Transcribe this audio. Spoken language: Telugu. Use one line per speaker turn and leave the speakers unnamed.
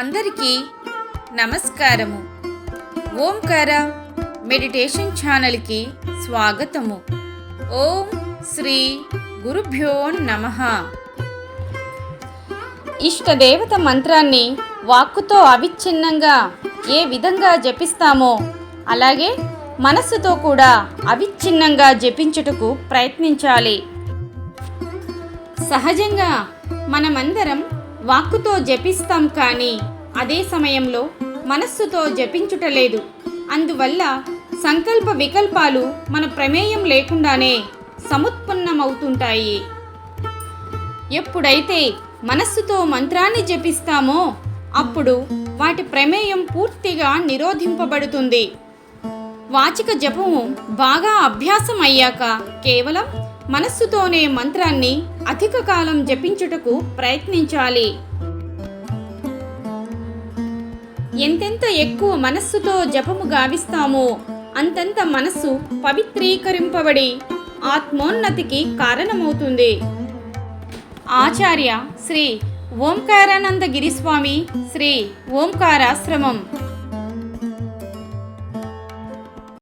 అందరికీ నమస్కారము. ఓంకార మెడిటేషన్ ఛానల్కి స్వాగతము. ఓం శ్రీ గురుభ్యో నమ. ఇష్టదేవత మంత్రాన్ని వాక్కుతో అవిచ్ఛిన్నంగా ఏ విధంగా జపిస్తామో అలాగే మనస్సుతో కూడా అవిచ్ఛిన్నంగా జపించుటకు ప్రయత్నించాలి. సహజంగా మనమందరం వాక్కుతో జపిస్తాం కానీ అదే సమయంలో మనస్సుతో జపించుటలేదు. అందువల్ల సంకల్ప వికల్పాలు మన ప్రమేయం లేకుండానే సముత్పన్నమవుతుంటాయి. ఎప్పుడైతే మనస్సుతో మంత్రాన్ని జపిస్తామో అప్పుడు వాటి ప్రమేయం పూర్తిగా నిరోధింపబడుతుంది. వాచిక జపము బాగా అభ్యాసం అయ్యాక కేవలం మనస్సుతోనే మంత్రాన్ని అధిక కాలం జపించుటకు ప్రయత్నించాలి. ఎంతెంత ఎక్కువ మనస్సుతో జపము గావిస్తామో అంతంత మనస్సు పవిత్రీకరింపబడి ఆత్మోన్నతికి కారణమవుతుంది. ఆచార్య శ్రీ ఓంకారానంద గిరిస్వామి శ్రీ ఓంకారాశ్రమం.